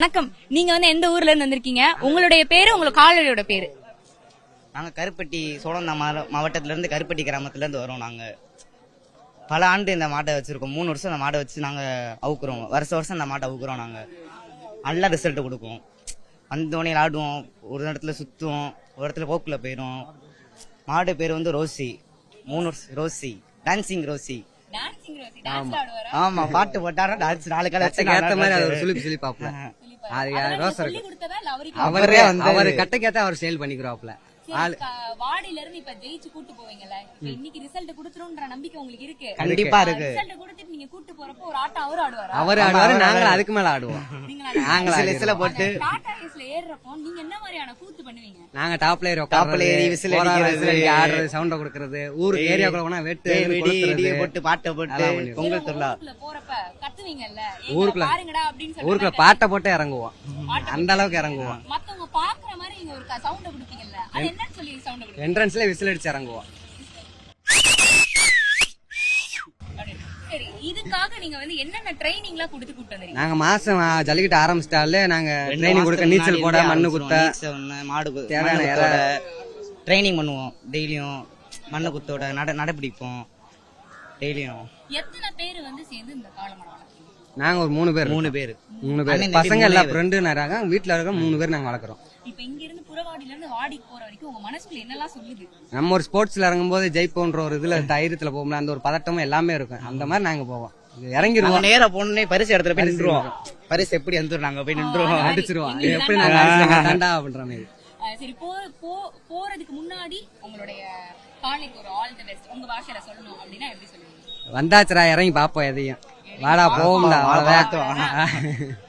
வணக்கம். நீங்க வந்து எந்த ஊர்ல இருந்து வந்திருக்கீங்க? உங்களுடைய பேரு உங்க காலடியோட பேரு? நாங்கள் கருப்பட்டி சோழந்தா மாவட்டத்துல இருந்து கருப்பட்டி கிராமத்துல இருந்து வரோம் நாங்கள் பல ஆண்டு இந்த மாட்டை வச்சிருக்கோம். மூணு வருஷம் இந்த மாடை வச்சு நாங்கள் அவுக்குறோம். வருஷம் வருஷம் இந்த மாட்டை அவுக்குறோம் நாங்கள் நல்ல ரிசல்ட் கொடுக்கும். வந்தோடனே ஆடுவோம் ஒரு இடத்துல சுற்றுவோம் ஒரு இடத்துல போக்குல போயிடும் மாடு பேர் வந்து ரோசி. மூணு வருஷம் ரோசி. Dancing Rousey. ஆமா. பாட்டு போட்டாரா? டான்ஸ் நாலு கால கட்டைக்கு ஏத்த மாதிரி அது இருக்கு? அவருக்கு அவரே அவரு கட்டைக்கு ஏத்த அவர் சேல் பண்ணிக்கிறாப்ல சரி, க- வாடியில இருந்து இப்ப ஜெயிச்சு கூட்டு போவீங்கல்ல? இப்ப இன்னைக்கு ரிசல்ட் குடுத்துரும்ன்ற நம்பிக்கை உங்களுக்கு இருக்கு. கண்டிப்பா இருக்கு. ரிசல்ட் கொடுத்துட்டு நீங்க கூட்டு போறப்போ ஒரு ஆட்டம் அவரும் ஆடுவாரா? அவர் ஆடுவாரு நாங்களும் அதுக்கு மேல ஆடுவோம். நீங்க நாங்களும் சில சில போட்டு. ரேஸ்ல ஏறுறப்போ நீங்க என்ன மாதிரியான கூத்து பண்ணுவீங்க? நாங்க டாப்ல ஏறி டாப்ல ஏறி போற அடிக்கிறது. ஆடுறது சவுண்ட கொடுக்கறது ஊருக்கு ஏரியாக்குள்ள போனா வெட்டு வெடி. இடியை போட்டு பாட்டை போட்டு. பொங்கல் திருவிழா. ஊருக்குள்ள போறப்ப கத்துவீங்கல்ல. ஊருக்குள்ள- பாருங்கடா அப்படின்னு சொல்லி ஊருக்குள்ள பாட்டை போட்டு இறங்குவோம். அந்த அளவுக்கு இறங்குவோம். மத்தவங்க பாக்குற மாதிரி நீங்க ஒரு சவுண்ட கொடுப்பீங்கல்ல. அது என்னன்னு சொல்லி சவுண்ட கொடுப்பீங்க என்ட்ரன்ஸ்ல விசில் அடிச்சு இறங்குவோம் சரி இதுக்காக நீங்க வந்து என்னென்ன ட்ரைனிங்லாம் கொடுத்து கூட்டு வந்தீங்க? நாங்க மாசம் ஜல்லிக்கட்டு ஆரம்பிச்சிட்டாலே நாங்க ட்ரைனிங் கொடுக்க நீச்சல் போட மண்ணு குத்த. மாடு தேவையான ட்ரைனிங் பண்ணுவோம். டெய்லியும் மண்ணு குத்தோட நட நடைபிடிப்போம். டெய்லியும். எத்தனை பேர் வந்து சேர்ந்து இந்த காலமரம் நாங்க ஒரு மூணு பேர் மூணு பேர். மூணு பேர். பசங்க எல்லாம் பேர். ஃப்ரெண்டு நிறைய வீட்டுல இருக்க மூணு பேர் நாங்க வளர்க்குறோம். இப்ப இங்க இருந்து புறவாடில இருந்து வாடிக்கு போற வரைக்கும் உங்க மனசுக்குள்ள என்னெல்லாம் சொல்லுது? நம்ம ஒரு ஸ்போர்ட்ஸ்ல இறங்கும்போது ஜெயிப்போன்ற ஒரு இதுல தைரியத்துல போகும்போது அந்த ஒரு பதட்டமும் எல்லாமே இருக்கும். அந்த மாதிரி நாங்க போவோம். நாங்க நேரா போனே பரிசு இடத்துல போய் நின்றுவோம் பரிசு எப்படி வந்துரும் நாங்க போய் நின்றுவோம் அடிச்சிருவோம். எப்படி. நாங்க அப்படின்ற மாதிரி. சரி போ போறதுக்கு முன்னாடி உங்களுடைய காலைக்கு ஒரு ஆல் தி பெஸ்ட் உங்க பாஷையில சொல்லணும் அப்படின்னா எப்படி சொல்லுவீங்க? வந்தாச்சுடா இறங்கி பாப்போம் எதையும். வாடா போகும்டா வாடா, அவ்வளவுதான்.